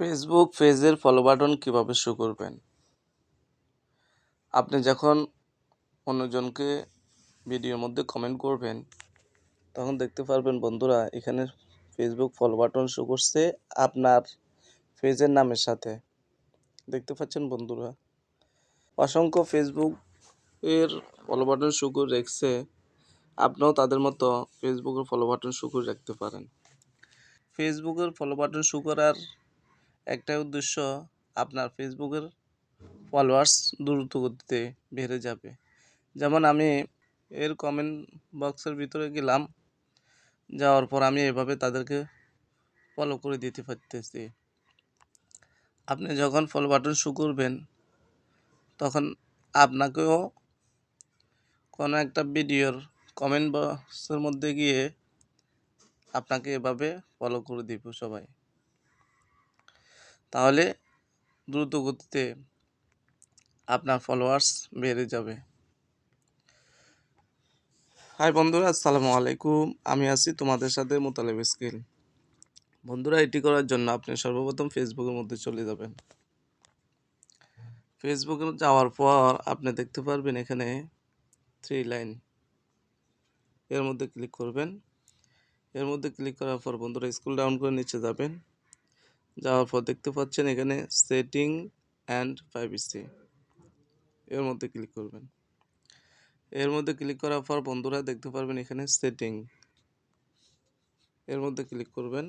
Facebook পেজের follow button কীভাবে show করবেন? আপনি যখন অন্যজনকে ভিডিওর মধ্যে কমেন্ট করবেন, তখন দেখতে পারবেন বন্ধুরা, এখানে ফেসবুক ফলো বাটন শো করছে আপনার পেজের নামের সাথে। দেখতে পাচ্ছেন বন্ধুরা? অসংখ্য ফেসবুক এর ফলো বাটন শো করে রেখেছে, আপনিও তাদের মতো ফেসবুকের ফলো বাটন শো করে রাখতে পারেন। ফেসবুকের ফলো বাটন শো করার একটাই উদ্দেশ্য আপনার ফেসবুকের ফলোয়ার্স দ্রুত গতিতে বেড়ে যাবে। যেমন আমি এর কমেন্ট বক্সের ভিতরে গেলাম, যাওয়ার পর আমি এভাবে তাদেরকে ফলো করে দিতে পারতেছি। আপনি যখন ফলো বাটন শো করবেন, তখন আপনাকেও কোনো একটা ভিডিওর কমেন্ট বক্সের মধ্যে গিয়ে আপনাকে এভাবে ফলো করে দিব সবাই। তাহলে দ্রুত গতিতে আপনার ফলোয়ার্স বেড়ে যাবে। হাই বন্ধুরা, আসসালামু আলাইকুম। আমি আছি তোমাদের সাথে মোতালেব স্কিল। বন্ধুরা, এটি করার জন্য আপনি সর্বপ্রথম ফেসবুকের মধ্যে চলে যাবেন। ফেসবুকে যাওয়ার পর আপনি দেখতে পারবেন এখানে থ্রি লাইন এর মধ্যে ক্লিক করবেন। এর মধ্যে ক্লিক করার পর বন্ধুরা স্কুল ডাউন করে নিচে যাবেন। যাওয়ার পর দেখতে পাচ্ছেন এখানে সেটিং অ্যান্ড প্রাইভেসি এর মধ্যে ক্লিক করবেন। এর মধ্যে ক্লিক করার পর বন্ধুরা দেখতে পারবেন এখানে সেটিং এর মধ্যে ক্লিক করবেন।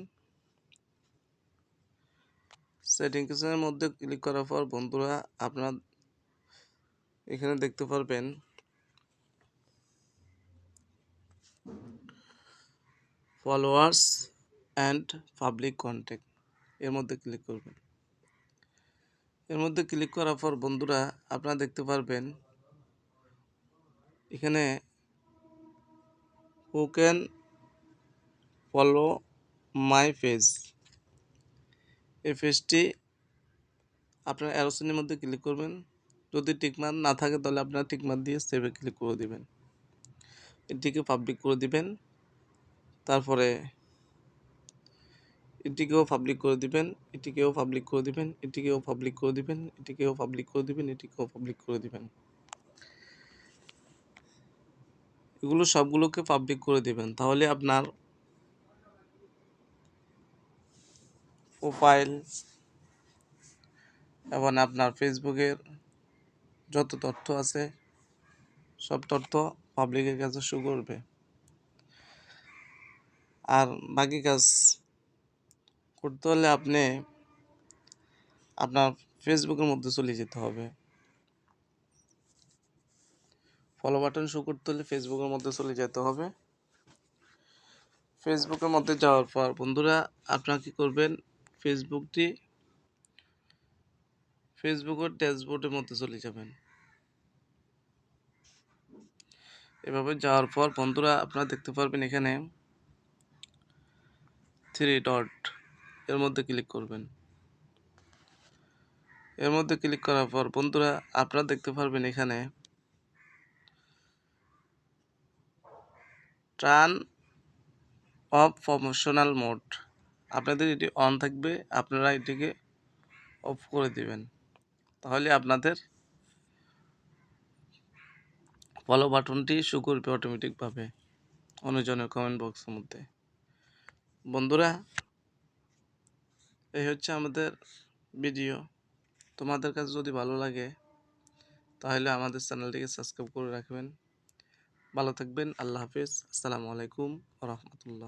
সেটিংসের মধ্যে ক্লিক করার পর বন্ধুরা আপনার এখানে দেখতে পারবেন ফলোয়ার্স অ্যান্ড পাবলিক কন্ট্যাক্ট এর মধ্যে ক্লিক করবেন। এর মধ্যে ক্লিক করার পর বন্ধুরা আপনারা দেখতে পারবেন, এখানে who can follow my page এই পেজটি আপনার অ্যারোসনের মধ্যে ক্লিক করবেন। যদি টিকমার না থাকে তাহলে আপনার টিকমার দিয়ে সেভে ক্লিক করে দিবেন। এটিকে পাবলিক করে দিবেন। তারপরে এটিকেও পাবলিক করে দিবেন, এটিকেও পাবলিক করে দিবেন, এটিকেও পাবলিক করে দিবেন, এটিকেও পাবলিক করে দিবেন, এটিকেও পাবলিক করে দিবেন। এগুলো সবগুলোকে পাবলিক করে দিবেন। তাহলে আপনার প্রোফাইল এবং আপনার ফেসবুকের যত তথ্য আছে, সব তথ্য পাবলিকের কাছে শো করবে। আর বাকি কাজ করতে হলে আপনি আপনার ফেসবুকের মধ্যে চলে যেতে হবে। ফলো বাটন শো করতে হলে ফেসবুকের মধ্যে চলে যেতে হবে। ফেসবুকের মধ্যে যাওয়ার পর বন্ধুরা, আপনারা কী করবেন? ফেসবুকটি ফেসবুকের ড্যাশবোর্ডের মধ্যে চলে যাবেন। এভাবে যাওয়ার পর বন্ধুরা, আপনারা দেখতে পারবেন এখানে থ্রি ডট এর মধ্যে ক্লিক করবেন। এর মধ্যে ক্লিক করার পর বন্ধুরা আপনারা দেখতে পারবেন এখানে টার্ন অফ প্রমোশনাল মোড আপনাদের এটি অন থাকবে, আপনারা এটিকে অফ করে দিবেন। তাহলে আপনাদের ফলো বাটনটি শো করবে অটোমেটিকভাবে অনুজনের কমেন্ট বক্সের মধ্যে। বন্ধুরা এই হচ্ছে আমাদের ভিডিও তোমাদের কাছে যদি ভালো লাগে, তাহলে আমাদের চ্যানেলটিকে সাবস্ক্রাইব করে রাখবেন। ভালো থাকবেন, আল্লাহ হাফিজ। আসসালামু আলাইকুম রহমতুল্লাহ।